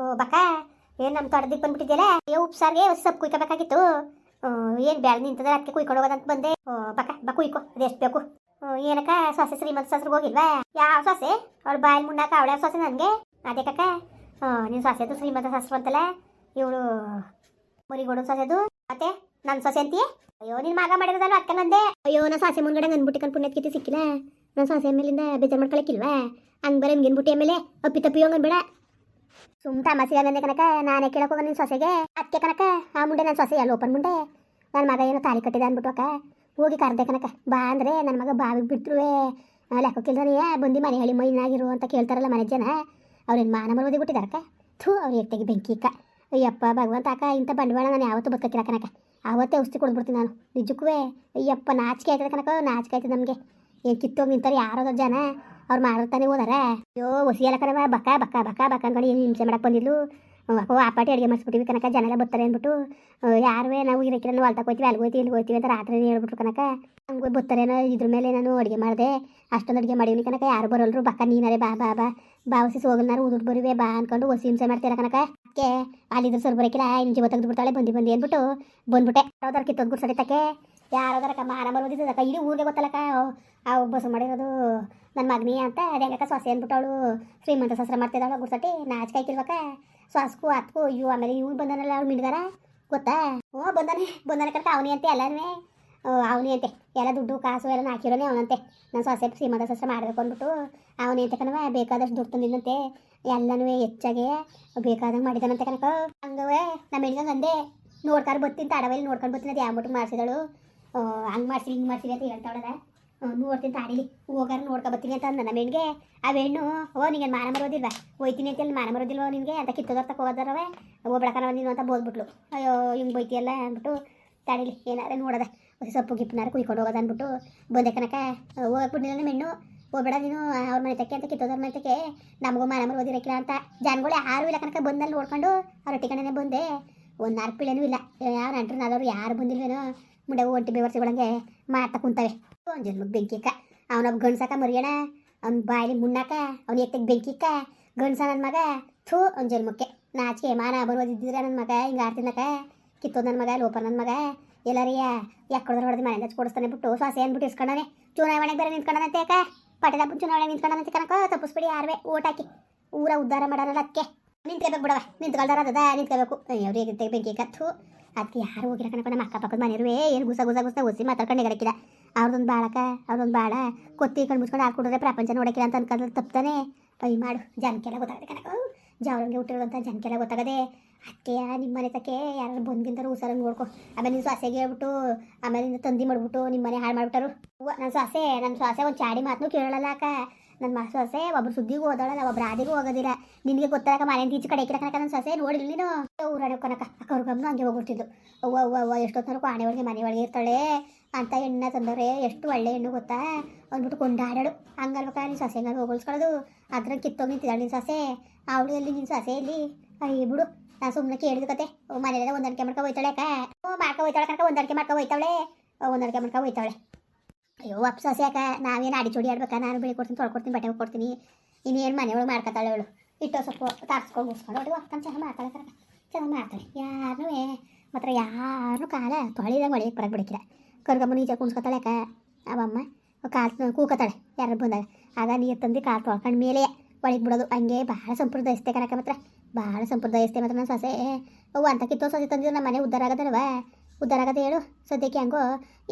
ಓ ಬಕ್ಕ ಏನು ನಮ್ಮ ತೋಟದಿಗೆ ಬಂದ್ಬಿಟ್ಟಿದ್ಯಲ್ಲ? ಏ ಉಪ್ಸಾರ್ಗೆ ಸೊಪ್ಪು ಕುಯ್ಕೋಬೇಕಾಗಿತ್ತು. ಏನು ಬ್ಯಾಳ ನಿಂತದ ಅದಕ್ಕೆ ಕುಯ್ಕೊಂಡು ಹೋಗೋದಂತ ಬಂದೆ ಬಕ್ಕ ಬಾ ಕುಯ್ಕೋ, ಅದೆಷ್ಟು ಬೇಕು? ಏನಕ್ಕ, ಸೊಸೆ ಶ್ರೀಮಂತ ಸಸ್ರಿಗೆ ಹೋಗಿಲ್ವಾ? ಯಾವ ಸೊಸೆ? ಅವ್ಳು ಬಾಯಿ ಮುಂಡಾಕ ಅವಳ ಸೊಸೆ ನನಗೆ? ಅದೇ ಕಕ್ಕ ನಿನ್ನ ಸೊಸೆದು ಶ್ರೀಮಂತ ಸಸ್ರು ಅಂತಲ್ಲ? ಇವಳು ಮುರಿಗೋಡು ಸೊಸೆದು? ಮತ್ತೆ ನನ್ನ ಸೊಸೆ ಅಂತೀಯೇ? ಅಯ್ಯೋ ನಿನ್ನ ಮಗ ಮಾಡಿರೋದಲ್ಲ ಅಕ್ಕ ನಂದೆ? ಅಯ್ಯೋ ನಾ ಸಾಸೆ ಮುಂದ್ಗಡೆ ಅಂದ್ಬಿಟ್ಟು ಕಣ್ ಪುಣ್ಯದ ಕಿತಿ ಸಿಕ್ಕಿಲ್ಲ. ನನ್ನ ಸಾಸೆ ಮೇಲಿಂದ ಬೇಜಾರು ಮಾಡ್ಕೊಳಕ್ಕಿಲ್ವಾ ಹಂಗೆ ಬರೀ ನಿಮ್ಗೇನು ಬುಟ್ಟಿ ಆಮೇಲೆ ಅಪ್ಪಿ ತಪ್ಪಿ ಬೇಡ. ಸುಮ್ ತಮಾಸಿಗೆ ನಂದೆ ಕನಕ ನಾನೇ ಕೇಳಕ್ ಹೋಗ ನಿನ್ನ ಸೊಸೆಗೆ. ಅದಕ್ಕೆ ಕನಕ ಆ ಮುಂಡೆ ನನ್ನ ಸೊಸೆ ಎಲ್ಲ ಓಪನ್ ಮುಂಡೆ. ನನ್ನ ಮಗ ಏನೋ ತಾಲಿ ಕಟ್ಟಿದ ಅಂದ್ಬಿಟ್ಟು ಅಕ್ಕ. ಹೋಗಿ ಕರ್ದೆ ಕನಕ ಬಾ ಅಂದ್ರೆ ನನ್ನ ಮಗ ಬಾವಿಗೆ ಬಿಟ್ಟರುವೆ ಲೆಕ್ಕಕ್ಕಿಲ್ದನೇ ಬಂದು ಮನೆ ಹೇಳಿ ಮೈನಾಗಿರು ಅಂತ ಕೇಳ್ತಾರಲ್ಲ ಮನೆ ಜನ. ಅವ್ರೇನು ಮಾನ ಮರೋದಿ ಬಿಟ್ಟಿದಾರಕ್ಕ ಥೂ, ಅವ್ರು ಎಟ್ಟೆಗೆ ಬೆಂಕಿ ಅಕ್ಕ ಅಯ್ಯಪ್ಪ, ಭಗವಂತ ಅಕ್ಕ, ಇಂಥ ಬಂಡವಾಳ ನಾನು ಯಾವತ್ತೂ ಬದುಕಿಲ್ಲ ಕನಕ ಆವತ್ತೇ ಔಷಧಿ ಕೊಡ್ಬಿಡ್ತೀನಿ ನಾನು. ನಿಜಕ್ಕೂ ಅಯ್ಯಪ್ಪ, ನಾಚಿಕೆ ಆಯ್ತದೆ ಕನಕ ನಾಚಿಕೆ ಆಯ್ತದೆ ನಮಗೆ. ಏನು ಕಿತ್ತೋಗಿ ನಿಂತಾರೆ ಯಾರೋ ಜನ. ಅವ್ರು ಮಾಡಿರ್ತಾನೆ ಹೋದಾರ. ಅಯ್ಯೋ ಹೊಸಿಯಲ್ಲ ಕಣವ ಬಕ್ಕ ಬಕ್ಕ ಬಕ್ಕ ಬಕ್ಕ ಅನ್ಕೊಂಡು ಏನು ಹಿಂಸೆ ಮಾಡಕ್ಕೆ ಬಂದಿದ್ಲು? ಅಕ್ಕೋ ಆ ಪಾಟಿ ಅಡುಗೆ ಮಾಡಿಸ್ಬಿಟ್ಟಿವಿ ಕನಕ ಜನ ಎಲ್ಲ ಬರ್ತಾರೆ ಅಂದ್ಬಿಟ್ಟು. ಯಾರುವೇ ನಾವು ಇರಕ್ಕಿಲ್ಲ ನಾವು ಹೊಲ್ತಕ್ಕೆ ಹೋಯ್ತೀವಿ, ಅಲ್ಲಿಗೆ ಹೋಯ್ತೀವಿ ಇಲ್ಲಿ ಹೋಯ್ತೀವಿ ಅಂತ ರಾತ್ರಿ ಹೇಳ್ಬಿಟ್ರು ಕನಕ ಹಂಗೆ ಬರ್ತಾರೇನೋ, ಇದ್ರ ಮೇಲೆ ನಾನು ಅಡುಗೆ ಮಾಡಿದೆ. ಅಷ್ಟೊಂದು ಅಡುಗೆ ಮಾಡೀನಿ ಕನಕ ಯಾರು ಬರೋಲ್ರು? ಬಕ್ಕ, ನೀನಾರೇ ಬಾ ಬಾ ಬಾ. ಬಾ ಹೊಸಿ ಸೋಗಲ್ನಾರು ಉದುರು ಬರುವೆ, ಬಾ ಅಂದ್ಕೊಂಡು ಹೊಸಿ ಹಿಂಸೆ ಮಾಡ್ತೀರ ಕನಕ ಅದಕ್ಕೆ ಅಲ್ಲಿದ್ರು ಸರ್ ಬರೋಕಿಲ್ಲ ಇಂಜಿ ತೆಗೆದು ಬಿಡ್ತಾಳೆ ಬಂದು ಬಂದು ಅಂದ್ಬಿಟ್ಟು ಬಂದ್ಬಿಟ್ಟೆ. ಯಾವ್ದಾರ ಕಿತ್ತೋದು ಗುಡ್ಸಡಿತಕ್ಕೆ ಯಾರಾದ್ರಕ್ಕ, ಮಾನ ಬಂದಿದ್ದಕ್ಕ ಇಡೀ ಊರಿಗೆ ಗೊತ್ತಲ್ಲಕ್ಕ ಆ ಬಸ್ ಮಾಡಿರೋದು ನನ್ನ ಮಗನಿ ಅಂತ ಅದೇಂಗಕ್ಕ ಸೊಸೆ ಅಂದ್ಬಿಟ್ಟವಳು ಶ್ರೀಮಂತ ಸಸ್ರ ಮಾಡ್ತಿದ್ದಾಳು ಗುಡ್ಸಟಿ ನಾಚಿಕೆ ಆಯ್ತಿರ್ಬೇಕ ಸ್ವಾಸ್ಕು ಅತ್ಕು, ಇವು, ಆಮೇಲೆ ಇವು ಬಂದನಲ್ಲ ಅವ್ಳು ಮಿಡ್ದಾರ ಗೊತ್ತಾ? ಹ್ಞೂ ಬಂದಾನೆ. ಬಂದಾನೆ ಕರ್ಕ ಅವನಿ ಅಂತೆ ಎಲ್ಲನೇ ಅವನಿ ಅಂತೆ. ಎಲ್ಲ ದುಡ್ಡು, ಕಾಸು ಎಲ್ಲ ಹಾಕಿರೋನೆ ಅವನಂತೆ ನಾನು ಸೊಸೆ ಶ್ರೀಮಂತ ಸಸ್ರ ಮಾಡಬೇಕು ಅಂದ್ಬಿಟ್ಟು ಅವನಿ ಅಂತ ಕಣವ ಬೇಕಾದಷ್ಟು ದುಡ್ಡು ತಂದಿದ್ದಂತೆ ಎಲ್ಲನೂ ಹೆಚ್ಚಾಗೆ ಬೇಕಾದಂಗೆ ಮಾಡಿದಾನಂತೆ ಕನಕ ಹಂಗವೇ ನಮ್ಮ ಹೆಣ್ಣಿಗೆ ಅಂದೆ. ನೋಡ್ತಾರೆ ಬರ್ತೀನಿ, ತಾಡವಲ್ಲಿ ನೋಡ್ಕೊಂಡು ಬರ್ತೀನಿ ಅದು ಯಾವ ಮಾಡಿಸಿದಳು. ಹಂಗೆ ಮಾಡ್ಸಿ ಹಿಂಗೆ ಮಾಡ್ಸಿವಿ ಅಂತ ಹೇಳ್ತಾವಳದ ನೋಡ್ತೀನಿ ತಾಡಿಲಿ. ಹೋಗಾರ ನೋಡ್ಕೊ ಬರ್ತೀನಿ ಅಂತ ಅಂದ ನಮ್ಮ ಹೆಣ್ಗೆ. ಆ ಹೆಣ್ಣು, ಓ ನಿಂಗೆ ಮಾನ ಮರೋದಿಲ್ವಾ ಹೋಯ್ತೀನಿ ಅಂತ ಮಾನ ಮರೋದಿಲ್ವ ನಿನಗೆ? ಅಂತ ಕಿತ್ತೋದರ್ತ ಹೋಗೋದಾರವೆ ಹೋಗ್ಬಿಡಕನ ನೀನು ಅಂತ ಬೋದ್ಬಿಟ್ಲು. ಅಯ್ಯೋ, ಹಿಂಗೆ ಬೈತಿಯಲ್ಲ ಅಂದ್ಬಿಟ್ಟು ತಾಡಿಲಿ. ಏನಾದ್ರೆ ನೋಡದ. ಸೊಪ್ಪು ಗಿಪ್ಪನಾರು ಕುಯ್ಕೊಂಡು ಹೋಗೋದು ಅಂದ್ಬಿಟ್ಟು ಬಂದೆ ಕನಕ ಹೋಗ್ಬಿಟ್ಟಿಲ್ಲ ನಮ್ಮ ಹೆಣ್ಣು. ಹೋಗ್ಬೇಡ ನೀನು, ಅವ್ರ ಮನೆ ತಕ್ಕೆ ಅಂತ ಕಿತ್ತೋದ್ರ ಮನೆ ತಕ್ಕೆ. ನಮಗೂ ಮಾನ ಮರೋದಿರಕ್ಕಿಲ್ಲ ಅಂತ. ಜನಗಳು ಆರು ಇಲ್ಲ ಕನಕ ಬಂದಲ್ಲಿ ನೋಡ್ಕೊಂಡು ಅವ್ರ ಒಟ್ಟಿಗೆ ಬಂದೆ. ಒಂದು ನಾಲ್ಕು ಪಿಳೆನೂ ಇಲ್ಲ. ಯಾರು ನಂಟ್ರು ನಾಲ್ವರು ಯಾರು ಬಂದಿಲ್ವೇನೋ. ಮುಂಡೆ ಒಂಟಿ ಬೇವರ್ಸಿಗಳಂಗೆ ಮಾಡ್ತಾ ಕುಂತವೆ. ಒಂದು ಜನ್ಮಕ್ಕೆ ಬೆಂಕಿಕ್ಕ ಅವನೊಬ್ಬ ಗಂಡ್ಸಕ ಮರಿಯೋಣ ಅವ್ನ ಬಾಯಲ್ಲಿ ಮುಣ್ಣಾಕ ಅವ್ನ ಎತ್ತಿಗೆ ಬೆಂಕಿಕ್ಕ ಗಂಡ್ಸ ನನ್ನ ಮಗ. ಥೂ ಅವ್ನ ಜನ್ಮಕ್ಕೆ. ನಾಚಿಕೆ, ಮಾನ ಬರೋದಿದ್ದಿರ ನನ್ನ ಮಗ, ಹಿಂಗೆ ಆಡ್ತಿದ್ದಕ ಕಿತ್ತೋದ್ ನನ್ನ ಮಗ ಲೋಪ ನನ್ನ ಮಗ. ಎಲ್ಲರಿಯ ಯಾಕೊಡ್ದ್ರೆ ಹೊಡೆದು ಮನೆಯಿಂದ ಕೊಡಿಸ್ತಾನೆ ಬಿಟ್ಟು ಸೊಸೆ ಏನ್ಬಿಟ್ಟು ಇಸ್ಕೊಂಡಾನೆ ಚುನಾವಣೆಗೆ ಬೇರೆ ನಿಂತ್ಕೊಂಡಂತೆ ಯಾಕ ಪಟ್ಟದಪ್ಪ ಚುನಾವಣೆ ನಿಂತ್ಕೊಂಡಂತೆ ಕನಕ ತಪ್ಪಿಸ್ಬಿಡಿ ಯಾರುವೆ. ಓಟ್ ಹಾಕಿ. ಊರ ಉದ್ಧಾರ ಮಾಡೋಣ ಅದಕ್ಕೆ ನಿಂತ್ಕೋಬೇಕು ಬಿಡವ ನಿಂತ್ಕೊಳ್ದಾರ ಅದ ನಿಂತ್ಕೋಬೇಕು ಅವ್ರಿಗೆ ಹೇಗಿರ್ತೆ ಬೆಂಕಿ ಕತ್ತು ಅದಕ್ಕೆ ಯಾರು ಹೋಗಿಲ್ಲ ಕಣಪ್ಪ ನಮ್ಮ ಅಕ್ಕಪಕ್ಕದ ಮನೆಯರುವೆ ಏನು ಗುಸ ಗುಸ ಗುಸ ಒಸಿ ಮಾತಾಡ್ಕೊಂಡು ನೆಗಡಕ್ಕಿಲ್ಲ ಅವ್ರದೊಂದು ಬಾಳಕ, ಅವ್ರದೊಂದು ಬಾಳ ಕೊತ್ತಿ ಕಣ್ಣು ಮುಚ್ಕೊಂಡು ಹಾಕೊಂಡ್ರೆ ಪ್ರಪಂಚ ನೋಡಕ್ಕಿಲ್ಲ ಅಂತ ಅನ್ಕೊಂಡ್ರೆ ತಪ್ತಾನೆ. ಪೈ ಮಾಡು, ಜನಕ್ಕೆಲ್ಲ ಗೊತ್ತಾಗದೆ ಕಣಕ ಜಾವ್ರಂಗೆ ಹುಟ್ಟಿರೋಂಥ ಜನಕ್ಕೆಲ್ಲ ಗೊತ್ತಾಗದೆ. ಅದಕ್ಕೆ ನಿಮ್ಮ ಮನೆ ತಕ್ಕೆ ಯಾರು ಬಂದ್ಗಿಂತಾರು ಹುಷಾರ ನೋಡ್ಕೊ. ಆಮೇಲೆ ನಿನ್ನ ಸೊಸೆಗೆ ಹೇಳ್ಬಿಟ್ಟು, ಆಮೇಲೆ ನಿನ್ನ ತಂದಿ ಮಾಡ್ಬಿಟ್ಟು ನಿಮ್ಮ ಮನೆ ಹಾಳು ಮಾಡ್ಬಿಟ್ಟಾರು. ನನ್ನ ಸೊಸೆ ನನ್ನ ಸೊಸೆ ಒಂದು ಚಾಡಿ ಮಾತನ್ನು ಕೇಳಲ್ಲ ಅಕ್ಕ. ನನ್ನ ಮಾ, ಸೊಸೆ ಒಬ್ರು ಸುದ್ದಿಗೂ ಹೋದಳಲ್ಲ ಒಬ್ರು ಆದಿಗೂ ಹೋಗೋದಿಲ್ಲ. ನಿನಗೆ ಗೊತ್ತಾಗ ಮನೆ ಈಚೆ ಕಡೆ ಇಕ್ಕಿರ ನನ್ನ ಸೊಸೆ ನೋಡಿಲ್ಲ ನೀನು? ಊರಾಡೋ ಕನಕ ಅಕ್ಕ ಗಮನ ಹಂಗೆ ಹೋಗ್ಬಿಡ್ತಿದ್ದು ಅವ್ವ ಅವ್ವ ಅವ್ವ ಎಷ್ಟೊತ್ತನಕ ಆಣೆ ಒಳಗೆ, ಮನೆ ಒಳಗೆ ಇರ್ತಾಳೆ. ಅಂತ ಹೆಣ್ಣ ತಂದವ್ರೆ, ಎಷ್ಟು ಒಳ್ಳೆ ಹೆಣ್ಣು ಗೊತ್ತಾ? ಅಂದ್ಬಿಟ್ಟು ಕೊಂಡಾಡಾಡು ಹಂಗಲ್ಬೇಕಾ ನಿನ್ನ ಸೊಸೆ ಹಂಗಲ್ಲಿ ಹೋಗಲ್ಸ್ಕೊಳ್ಳೋದು ಅದ್ರ ಕಿತ್ತೋಗಿ ನಿಂತಿದ್ದಾಳೆ ನಿನ್ನ ಸೊಸೆ ಅವಳು ಎಲ್ಲಿ ನಿನ್ನ ಸೊಸೆ ಇಲ್ಲಿ? ಅಯ್ಯ ಬಿಡು. ನಾ ಸುಮ್ಮನೆ ಕೇಳಿದ ಕತೆ. ಮನೆಯಲ್ಲ ಹೊಂದಾಣಿಕೆ ಮಾಡ್ಕೊ ಹೋಯ್ತಾಳೆ ಅಕ್ಕ. ಓ, ಮಾಡ್ಕೊ ಹೋಯ್ತಾಳೆ ಕನಕ ಹೊಂದಾಣಿಕೆ ಮಾಡ್ಕೊ ಹೋಯ್ತಾಳೆ. ಹೊಂದಾಣಿಕೆ ಮಾಡ್ಕೊ ಹೋಯ್ತಾಳೆ. ಅಯ್ಯೋ, ಅಪ್ಪ ಸೊಸೆ ಅಕ್ಕ, ನಾವೇನು ಅಡಿ ಚೂಡಿ ಆಡ್ಬೇಕಾ? ನಾನು ಬೆಳಿ ಕೊಡ್ತೀನಿ ತೊಳ್ಕೊಡ್ತೀನಿ ಬಟ್ಟೆ ಕೊಡ್ತೀನಿ. ಇನ್ನೇನು ಮನೆಯೊಳಗೆ ಮಾಡ್ಕೊತಾಳೆ ಅವಳು. ಇಟ್ಟು ಸ್ವಲ್ಪ ತಾರ್ಸ್ಕೊಂಡು ಮುಗಿಸ್ಕೊಂಡು ಅವಳು ಅಕ್ಕನ ಚೆನ್ನಾಗಿ ಮಾಡ್ತಾಳೆ ಕನಕ ಚೆನ್ನಾಗಿ ಮಾಡ್ತಾಳೆ. ಯಾರನ್ನೂ ಮಾತ್ರ ಯಾರು ಕಾಲ ತೊಳಿದಂಗೆ ಹೊಳಿಯಕ್ಕೆ ಬರಕ್ಕೆ ಬಿಡಕ್ಕಿಲ್ಲ. ಕರ್ಗಮ್ಮನ ಈಚೆ ಕುಣ್ಸ್ಕೊತಾಳೆ ಅಕ್ಕ. ಅವಮ್ಮ ಕಾಲು ಕೂಕತ್ತಾಳೆ ಯಾರು ಬಂದಾಗ? ಆಗ ನೀರು ತಂದು ಕಾಲು ತೊಳ್ಕೊಂಡು ಮೇಲೆ ಒಳಗೆ ಬಿಡೋದು. ಹಂಗೆ ಭಾಳ ಸಂಪ್ರದಾಯಿಸ್ತೆ ಕನಕ ಮಾತ್ರ. ಭಾಳ ಸಂಪ್ರದಾಯಿಸ್ತೆ ಮಾತ್ರ ನನ್ನ ಸೊಸೆ. ಅವು ಅಂತ ಕಿತ್ತೋ ಸೊಸೆ ತಂದಿದ್ದು ನಮ್ಮ ಮನೆ ಉದ್ಧಾರ ಆಗದಲ್ವ? ಉದ್ಧಾರ ಆಗದೆ ಹೇಳು. ಸದ್ಯಕ್ಕೆ ಹೆಂಗೋ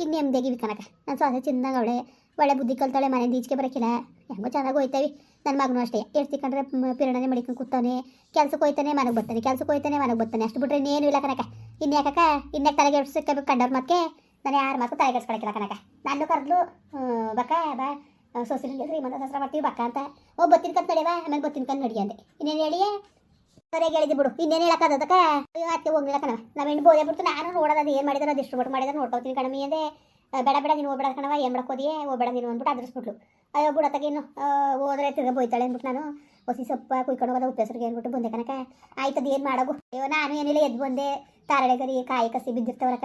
ಈಗ ನೆಮ್ಮದಿಯಾಗಿವಿ ಕನಕ ನನ್ನ ಸೊಸೆ ಚಿನ್ನಾಗ ಅವಳೆ. ಒಳ್ಳೆ ಬುದ್ಧಿ ಕಲ್ತಾಳೆ ಮನೆ ಈಚೆಗೆ ಬರೋಕ್ಕಿಲ್ಲ ಹೆಂಗೋ ಚೆನ್ನಾಗಿ ಹೋಯ್ತೇವೆ. ನನ್ನ ಮಗನೂ ಅಷ್ಟೇ. ಎಡ್ತಿಕೊಂಡ್ರೆ ಪಿರಣನೆ ಮಡಿಕೊಂಡು ಕೂತಾನೆ ಕೆಲಸಕ್ಕೆ ಹೋಯ್ತಾನೆ, ಮನೆಗೆ ಬರ್ತಾನೆ. ಕೆಲಸಕ್ಕೆ ಹೋಯ್ತಾನೆ, ಮನೆಗೆ ಬರ್ತಾನೆ. ಅಷ್ಟು ಬಿಟ್ರೆ ಇನ್ನೇನು ಇಲ್ಲ ಕನಕ ಇನ್ಯಾಕಕ್ಕ? ಇನ್ಯಾಕೆ ತಲೆಗೆ ಎಡ್ಸಕ್ಕೆ ಕಂಡವ್ರ ಮತ್ತೆ ನಾನು ಯಾರ ಮಾತು ತಲೆ ಕೆಡ್ಸ್ಕೊಳಕ್ಕಿಲ್ಲ ಕಣಕ ನಾನು ಕರೆದ್ಲು ಬಕ್ಕ, ಬಾ ಸೊಸೆಲಿಗೆ ಶ್ರೀಮಂತ ಸಸ್ರ ಮಾಡ್ತೀವಿ ಬಕ್ಕ ಅಂತ. ಓ ಬತ್ತಿನ ಕತ್ ನಡೆಯವ ಆಮೇಲೆ ಬತ್ತಿನ ಕತ್ ನಡಿ ಅಂದೆ ಇನ್ನೇನು ಹೇಳಿಯೇ ಸರಿಯಾಗಿ ಹೇಳಿದ್ದೆ ಬಿಡು. ಇನ್ನೇನು ಹೇಳಕ್ಕದಕ್ಕ ಅಯ್ಯೋ ಅತ್ತೆ ಹೋಗ್ಲಿಲ್ಲ ಕಣವ. ನಮ್ಮ ಹೆಣ್ಣು ಬೋದೇ ಬಿಡ್ತು. ನಾನು ನೋಡೋದು ಅದು ಏನು ಮಾಡಿದ್ರೆ, ಅದು ಡಿಸ್ಟ್ರಿಬ್ಯೂಟ್ ಮಾಡಿದ್ರೆ ನೋಡ್ಕೊತೀನಿ ಕಣಮಿ ಅಂದೆ. ಬೇಡ ಬೇಡ, ನೀನು ಹೋಗ್ಬೇಡ ಕಣವ. ಏನು ಮಾಡಕ್ಕೋದಿಯೇ ಹೋಗ್ಬೇಡ ನೀನು ಅಂದ್ಬಿಟ್ಟು ಅದ್ರಸ್ಬಿಟ್ಲು. ಅಯ್ಯೋ ಬಿಡತ್ತಾಗೇನು ಹೋದ್ರೆ ತಿರ್ಗ ಬೋಯ್ತಾಳೆ ಅಂದ್ಬಿಟ್ಟು ನಾನು. ಹೊಸಿ ಸೊಪ್ಪ ಕುಯ್ಕೊಂಡು ಹೋಗೋದು, ಉಪ್ಪೆಸರಿಗೆ ಅಂದ್ಬಿಟ್ಟು ಬಂದೆ ಕಣಕ ಆಯ್ತದ ಏನು ಮಾಡೋಗು? ಅಯ್ಯೋ, ನಾನು ಏನಿಲ್ಲ ಎದ್ದು ಬಂದೆ. ತಾರಳೆಗರಿ ಕಾಯಿ ಕಸಿ ಬಿದ್ದಿರ್ತವರಕ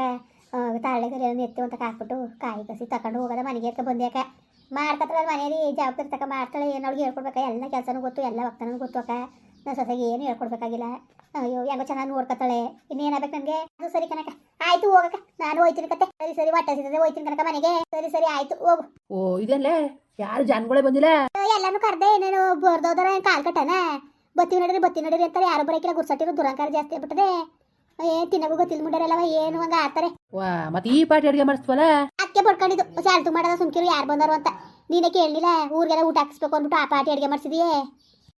ಕರಿ ಎತ್ತು ಅಂತ ಹಾಕ್ಬಿಟ್ಟು ಕಾಯಿ ಕಸಿ ತಗೊಂಡು ಹೋಗೋದ ಮನೆಗೆ ಎತ್ಕ ಬಂದ್ಯಾಕ. ಅಕ್ಕ ಮಾಡ್ಕತ್ತಾಳ ಮನೆಯಲ್ಲಿ ಜವಾಬ್ದಾರಿ ತಕ ಮಾಡ್ತಾಳೆ ಏನು ಅವ್ಳಿಗೆ ಹೇಳ್ಕೊಡ್ಬೇಕ? ಎಲ್ಲ ಕೆಲಸನೂ ಗೊತ್ತು ಎಲ್ಲ ಒಕ್ಕನೂ ಗೊತ್ತು ಅಕ್ಕ. ನನ್ನ ಸೊಸೆಗೆ ಏನು ಹೇಳ್ಕೊಡ್ಬೇಕಾಗಿಲ್ಲ. ಅಯ್ಯೋ ಹೆಂಗೋ ಚೆನ್ನಾಗಿ ನೋಡ್ಕೊತಾಳೆ ಇನ್ನೇನಾಗಬೇಕು ನನಗೆ? ಅದು ಸರಿ ಕನಕ ಆಯ್ತು ಹೋಗಕ್ಕ. ನಾನು ಹೋಯ್ತೀನಿ ಕತೆ. ಸರಿ ಸರಿ ಸಿಗ್ತದೆ ಹೋಯ್ತೀನಿ ಕನಕ ಮನೆಗೆ. ಸರಿ ಸರಿ ಆಯ್ತು ಹೋಗು. ಓ ಇದಲ್ಲೇ ಯಾರು ಜನಗಳೇ ಬಂದಿಲ್ಲ? ಎಲ್ಲಾನು ಕರ್ದೆ ಏನೇನು ಬರ್ದೋದರ ಕಾಲ್ ಕಟ್ಟನ? ಬತ್ತಿ ನಡೀರಿ ಬತ್ತಿ ನಡೀರಿ ಅಂತಾರೆ. ಯಾರು ಬರೋಕಿಲ್ಲ ಗುರ್ಸಟ್ಟಿರೋ ದುರಂಕಾರ ಜಾಸ್ತಿ ಆಗ್ಬಿಟ್ಟದೆ. ಏನು ತಿನ್ನಗೂ ಗೊತ್ತಿಲ್ಲ ಮುಂಡಾರೆಲ್ಲವ ಏನು ಹಂಗೆ ಆಡ್ತಾರೆ. ವಾ ಮತ್ತೆ ಈ ಪಾಟಿ ಅಡುಗೆ ಮಾಡಿಸ್ವಲ್ಲ ಅಕ್ಕೆ ಪಡ್ಕೊಂಡಿದ್ದು ಸಾಲ್ತು ಮಾಡದ ಸುಮ್ಕಿರು ಯಾರು ಬಂದರು ಅಂತ. ನೀನೇ ಕೇಳಲಿಲ್ಲ ಊರಿಗೆಲ್ಲ ಊಟ ಹಾಕಿಸ್ಬೇಕು ಅಂದ್ಬಿಟ್ಟು ಆ ಪಾಟಿ ಅಡುಗೆ ಮಾಡಿಸಿದೆಯೇ?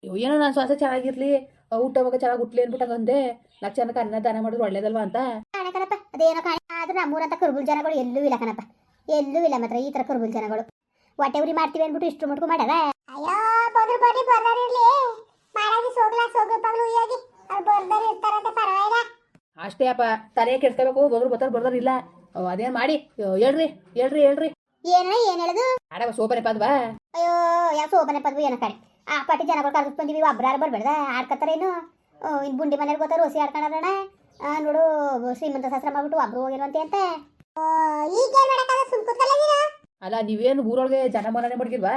ಅಯ್ಯೋ ಏನೋ ನಾನು ಶ್ವಾಸ ಚೆನ್ನಾಗಿರ್ಲಿ. ಊಟ ಹೋಗ ಚೆನ್ನಾಗಿ ಹುಟ್ಲಿ ಅಂದ್ಬಿಟ್ಟು ಅಂದೆ ನಾಲ್ಕು ಜನಕ್ಕೆ ಅನ್ನ ದಾನ ಮಾಡಿದ್ರೆ ಒಳ್ಳೇದಲ್ವಾ ಅಂತ? ಕಾಣೆ ಕಣಪ್ಪ ಅದೇನೋ ಕಾಣೆ. ಆದ್ರೂ ನಮ್ಮೂರಂತ ಕರ್ಬುಲ್ ಜನಗಳು ಎಲ್ಲೂ ಇಲ್ಲ ಕಣಪ್ಪ. ಎಲ್ಲೂ ಇಲ್ಲ ಮಾತ್ರ ಈ ತರ ಕರ್ಬುಲ್ ಜನಗಳು. ಹೊಟ್ಟೆ ಉರಿ ಮಾಡ್ತೀವಿ ಅಂದ್ಬಿಟ್ಟು ಇಷ್ಟು ಮಟ್ಕು ಮಾಡದ ಅಯ್ಯೋ ಬದ್ರು ಬರ್ರಿ ಬರ್ದಾರಿರ್ಲಿ ಮಾಡಾಗಿ ಸೋಗ್ಲಾ ಸೋಗು ಪಗ್ಲು ಉಯ್ಯಾಗಿ. ಅವ್ರು ಬರ್ದಾರಿ ಇರ್ತಾರಂತೆ ಪರವಾಗಿಲ್ಲ. ಅಷ್ಟೇ ಅಪ್ಪ. ತಲೆ ಕೆಡ್ಸ್ಕೋಬೇಕು ಬದ್ರು ಬರ್ತಾರ ಬರ್ದಾರ ಇಲ್ಲ. ಅದೇನ್ ಮಾಡಿ? ಹೇಳ್ರಿ ಹೇಳ್ರಿ ಹೇಳ್ರಿ. ಏನ ಏನ್ ಹೇಳುದು? ಆಡವ ಸೋಪನೆ ಪದ್ವ. ಅಯ್ಯೋ ಯಾವ ಸೋಪನೆ ಪದ್ವ ಏನ ಕಡೆ ಆ ಪಾಟಿ ಜನಗಳು ಕರೆದು ಬಂದಿವಿ ಒಬ್ರಾರು ಬರ್ಬೇಡ್ದ ಆಡ್ಕತ್ತಾರೇನು ಇನ್ನು ಬುಂಡಿ ಮನೇಲಿ ಗೊತ್ತಾರ ಹೊಸಿ ಆಡ್ಕೊಂಡಾರಣ ನೋಡು ಶ್ರೀಮಂತ ಶಾಸ್ತ್ರ ಮಾಡ್ಬಿಟ್ಟು ಒಬ್ರು ಹೋಗಿರುವಂತೆ ಅಂತ ಈಗ ಅಲ್ಲ ನೀವೇನು ಊರೊಳಗೆ ಜನ ಮನನೆ ಮಾಡ್ಕಿಲ್ವಾ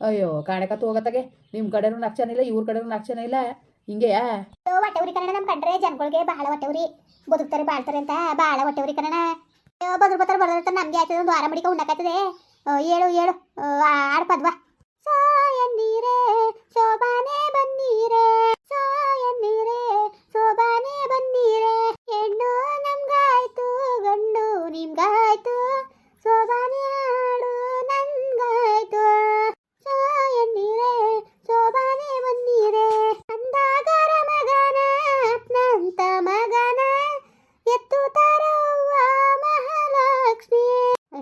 ಅಯ್ಯೋ ಕಾಣಕತ್ತು ಹೋಗತ್ತಾಗೆ. ನಿಮ್ಮ ಕಡೆನೂ ನಾಲ್ಕು ಇಲ್ಲ ಇವ್ರ ಕಡೆನೂ ಜನ ಇಲ್ಲ. ಹಿಂಗೆಯಾ ಅಯ್ಯೋ, ಹೊಟ್ಟೆ ಉರಿ ಕನ್ನಡ ನಮ್ ಕಂಡ್ರೆ ಜನಗಳಿಗೆ ಬಹಳ ಹೊಟ್ಟೆವ್ರಿ. ಬದುಕ್ತಾರೆ ಬಾಳ್ತಾರೆ ಅಂತ ಬಹಳ ಹೊಟ್ಟೆವ್ರಿ ಕನ್ನಡ. ಬದ್ರು ಬತ್ತರ ಬರ್ದಿರ್ತಾರೆ ನಮ್ಗೆ ಆಯ್ತದೆ ಒಂದು ವಾರ ಮಡಿಕ ಉಣ್ಣಕ್ಕಾಯ್ತದೆ ಏಳು ಏಳು ಹೇಳು ಆ, ಆಡ್ ಪದ್ವಾ ಸಾಯನ್ನೀರೇ ಶೋಭಾನೆ ಬನ್ನೀರೇ. ಸೋಬಾನೆ ಶೋಭಾನೆ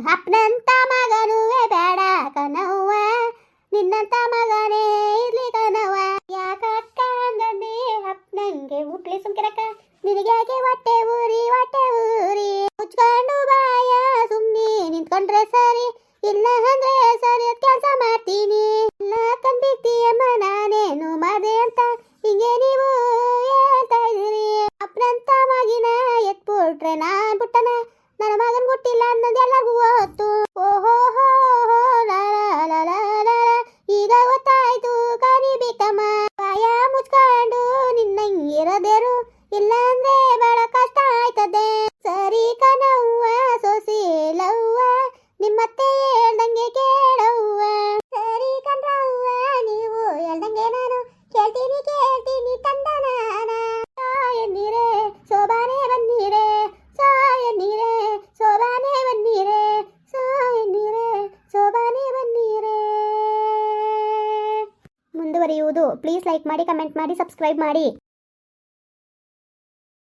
ಅಪ್ನಂತ ಮಗನುವೆ ಬೇಡ ಕನವ್ವ, ನಿನ್ನಂತ ಮಗನೇ ಇರ್ಲಿ ಕನವ್ವ. ಯಾಕಕ್ಕ ಅಂದಂದೆ ಅಪ್ಪನಂಗೆ ಹುಟ್ಲಿ ಸುಮ್ಕಿರಕ್ಕ. ನಿನಗ್ಯಾಕೆ ಹೊಟ್ಟೆ ಊರಿ ಹೊಟ್ಟೆ ಊರಿ? ಮುಚ್ಕೊಂಡು ಬಾಯ ಸುಮ್ಮನೆ ನಿಂತ್ಕೊಂಡ್ರೆ ಸರಿ, ಇಲ್ಲ ಅಂದ್ರೆ ಸರಿ ಕೆಲಸ ಮಾಡ್ತೀನಿ. ಇಲ್ಲ ಕಂಡಿರ್ತೀಯಮ್ಮ ನಾನೇನು ಮಾದೆ ಅಂತ ಹಿಂಗೆ ನೀವು ಹೇಳ್ತಾ ಇದ್ದೀರಿ. ಅಪ್ಪನಂತ ಮಗಿನ ಎತ್ಬಿಟ್ರೆ ನಾನ್ ಬಿಟ್ಟನ ನನ್ನ ಮಗನ್ ಹುಟ್ಟಿಲ್ಲ ಅನ್ನೋದೆಲ್ಲರಿಗೂ ಗೊತ್ತು ಓಹೋ ಲೈಕ್ ಮಾಡಿ ಕಮೆಂಟ್ ಮಾಡಿ ಸಬ್ಸ್ಕ್ರೈಬ್ ಮಾಡಿ